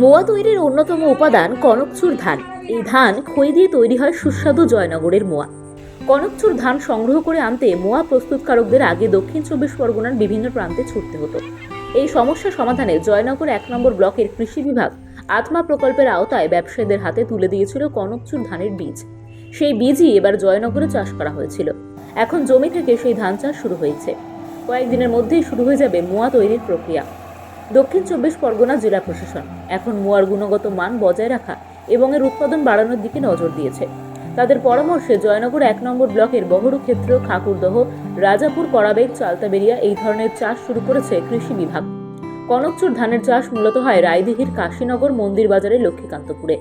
মোয়া তৈরির অন্যতম উপাদান কনকচুর ধান। এই ধান খই দিয়ে তৈরি হয় সুস্বাদু জয়নগরের মোয়া। কনকচুর ধান সংগ্রহ করে আনতে মোয়া প্রস্তুতকারকদের আগে দক্ষিণ চব্বিশ পরগনার বিভিন্ন প্রান্তে ছুটতে হতো। এই সমস্যা সমাধানে জয়নগর এক নম্বর ব্লকের কৃষি বিভাগ আত্মা প্রকল্পের আওতায় ব্যবসায়ীদের হাতে তুলে দিয়েছিল কনকচুর ধানের বীজ। সেই বীজই এবার জয়নগরে চাষ করা হয়েছিল। এখন জমি থেকে সেই ধান চাষ শুরু হয়েছে। কয়েকদিনের মধ্যেই শুরু হয়ে যাবে মোয়া তৈরির প্রক্রিয়া। দক্ষিণ চব্বিশ পরগনা জেলা প্রশাসন। এখন মোয়ার গুণগত মান বজায় রাখা এবং এর উৎপাদন বাড়ানোর দিকে নজর দিয়েছে। তাদের পরামর্শে জয়নগর এক নম্বর ব্লকের বহরু ক্ষেত্র, ঠাকুরদহ, রাজাপুর করাবেগ চালতাবেরিয়া এই ধরনের চাষ শুরু করেছে কৃষি বিভাগ। কনকচুর ধানের চাষ মূলত হয় রায়দিঘির কাশীনগর মন্দির বাজারের লক্ষ্মীকান্তপুরে।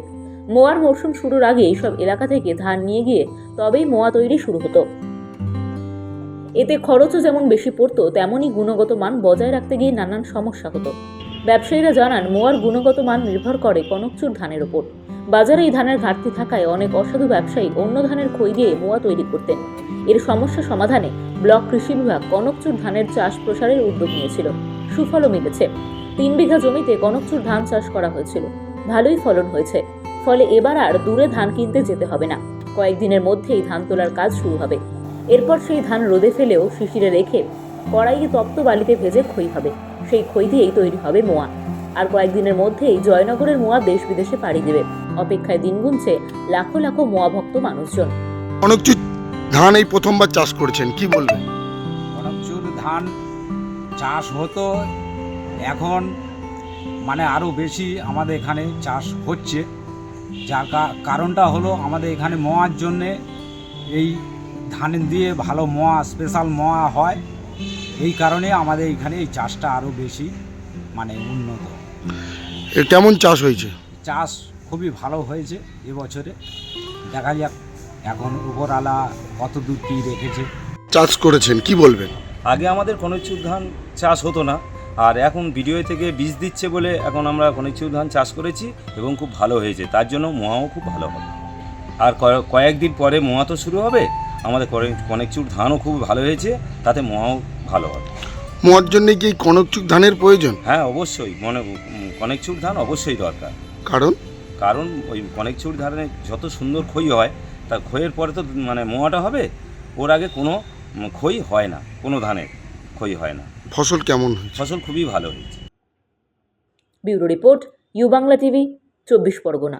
মোয়ার মরশুম শুরুর আগে এইসব এলাকা থেকে ধান নিয়ে গিয়ে তবেই মোয়া তৈরি শুরু হতো। এতে খরচও যেমন বেশি পড়তো, তেমনই গুণগত মান বজায় রাখতে গিয়ে নানান সমস্যা হতো। ব্যবসায়ীরা জানান, মোয়ার গুণগত মান নির্ভর করে কনকচুর ধানের ওপর বাজারে এই ধানের ঘাটতি থাকায় অনেক অসাধু ব্যবসায়ী অন্য ধানের খই দিয়ে মোয়া তৈরি করতেন। এর সমস্যা সমাধানে ব্লক কৃষি বিভাগ কনকচুর ধানের চাষ প্রসারের উদ্যোগ নিয়েছিল। সুফলও মিলেছে। তিন বিঘা জমিতে কনকচুর ধান চাষ করা হয়েছিল। ভালোই ফলন হয়েছে। ফলে এবার আর দূরে ধান কিনতে যেতে হবে না। কয়েকদিনের মধ্যেই ধান তোলার কাজ শুরু হবে। এরপর সেই ধান রোদে ফেলেও শিশিরে রেখে কড়াইয়ে তপ্ত বালিতে ভেজে খই হবে। সেই খই দিয়েই তৈরি হবে মোয়া। আর কয়েকদিনের মধ্যেই জয়নগরের মোয়া দেশ বিদেশে পাড়ি দেবে। অপেক্ষায় দিন গুনছে লাখো লাখো মোয়া ভক্ত মানুষজন। অনেকচুর ধান এই প্রথমবার চাষ করেছেন কি বলবেন? কনকচুর ধান চাষ হতো এখন মানে আরও বেশি আমাদের এখানে চাষ হচ্ছে। যার কারণটা হলো আমাদের এখানে মোয়ার জন্যে এই ধান দিয়ে ভালো মোয়া স্পেশাল মোয়া হয়। এই কারণে আমাদের এখানে এই চাষটা আরও বেশি মানে উন্নত। কেমন চাষ হয়েছে? চাষ খুবই ভালো হয়েছে এবছরে। দেখা যাক এখন উপরওয়ালা কত দূর কী রেখেছে। চাষ করেছেন কি বলবেন? আগে আমাদের কনৈচুর ধান চাষ হতো না আর এখন ভিডিও থেকে বীজ দিচ্ছে বলে এখন আমরা কনৈচুর ধান চাষ করেছি এবং খুব ভালো হয়েছে তার জন্য মোয়াও খুব ভালো হবে। আর কয়- কয়েকদিন পরে মোয়া তো শুরু হবে আমাদের কনেকচুর ধানও খুব ভালো হয়েছে তাতে মোয়াও ভালো হবে মোয়ার জন্য কি এই কনকচুর ধানের প্রয়োজন? হ্যাঁ অবশ্যই মনে কনেকচুর ধান অবশ্যই দরকার। কারণ? কারণ ওই কনেকচুর ধানে যত সুন্দর খই হয় তা খইয়ের পরে তো মানে মোয়াটা হবে ওর আগে কোনো খই হয় না কোনো ধানের খই হয় না। ফসল কেমন ফসল খুবই ভালো হয়েছে। Bureau report U Bangla TV চব্বিশ পরগনা।